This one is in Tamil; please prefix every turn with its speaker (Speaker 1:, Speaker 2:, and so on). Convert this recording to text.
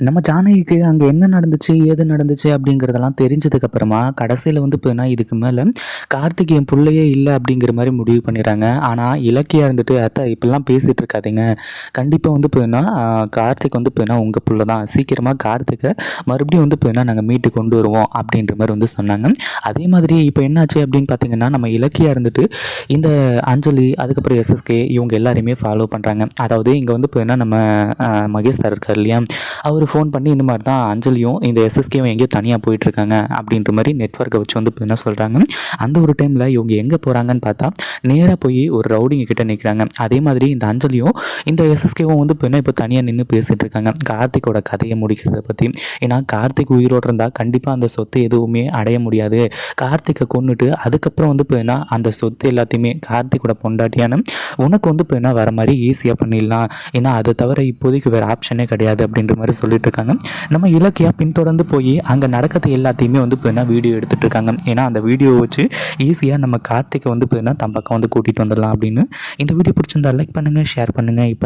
Speaker 1: நம்ம ஜானகிக்கு அங்கே என்ன நடந்துச்சு ஏது நடந்துச்சு அப்படிங்கிறதெல்லாம் தெரிஞ்சதுக்கப்புறமா கடைசியில் வந்து போயின்னா இதுக்கு மேலே கார்த்திக் என் பிள்ளையே இல்லை அப்படிங்கிற மாதிரி முடிவு பண்ணிடுறாங்க. ஆனால் இலக்கியாக இருந்துட்டு அத்தை இப்படிலாம் பேசிகிட்டு இருக்காதிங்க. கண்டிப்பாக வந்து போயின்னா கார்த்திக் வந்து போயின்னா உங்கள் பிள்ளை தான். சீக்கிரமாக கார்த்திகை மறுபடியும் வந்து போயின்னா நாங்கள் மீட்டு கொண்டு வருவோம். அப்படின்ற மாதிரி வந்து சொன்னாங்க. அதே மாதிரி இப்போ என்னாச்சு அப்படின்னு பார்த்தீங்கன்னா நம்ம இலக்கியாக இருந்துட்டு இந்த அஞ்சலி அதுக்கப்புறம் எஸ்எஸ்கே இவங்க எல்லாரையுமே ஃபாலோ பண்ணுறாங்க அதாவது இங்கே வந்து போயின்னா நம்ம மகேஷ் சார் இருக்கார் இல்லையா? அவர் ஃபோன் பண்ணி இந்த மாதிரி தான் அஞ்சலியும் இந்த எஸ்எஸ்கேவும் எங்கேயோ தனியாக போயிட்டுருக்காங்க அப்படின்ற மாதிரி நெட்ஒர்க்கை வச்சு வந்து என்ன சொல்கிறாங்க அந்த ஒரு டைமில் இவங்க எங்கே போகிறாங்கன்னு பார்த்தா நேராக போய் ஒரு ரவுடிங்க கிட்ட நிற்கிறாங்க அதே மாதிரி இந்த அஞ்சலியும் இந்த எஸ்எஸ்கேவும் வந்து இப்போ இப்போ தனியாக நின்று பேசிகிட்டு இருக்காங்க. கார்த்திக்கோட கதையை முடிக்கிறத பற்றி ஏன்னா கார்த்திக் உயிரோடு இருந்தால் கண்டிப்பாக அந்த சொத்து எதுவுமே அடைய முடியாது. கார்த்திக்கை கொன்னுட்டு அதுக்கப்புறம் வந்து இப்போ அந்த சொத்து எல்லாத்தையுமே கார்த்திக்கோட பொண்டாட்டியான உனக்கு வந்து இப்போ வர மாதிரி ஈஸியாக பண்ணிடலாம். ஏன்னா அதை தவிர இப்போதைக்கு வேறு ஆப்ஷனே கிடையாது அப்படின்ற மாதிரி சொல்லி இருக்காங்க நம்ம இலக்கியா பின்தொடர்ந்து போய் அங்கே நடக்கிறது எல்லாத்தையுமே வந்து இப்போ வீடியோ எடுத்துட்டு இருக்காங்க ஏன்னா அந்த வீடியோ வச்சு ஈஸியாக நம்ம கார்த்திகை வந்து இப்போ தம் பக்கம் வந்து கூட்டிகிட்டு வந்துடலாம் அப்படின்னு. இந்த வீடியோ பிடிச்சிருந்தா லைக் பண்ணுங்கள் ஷேர் பண்ணுங்கள் இப்போ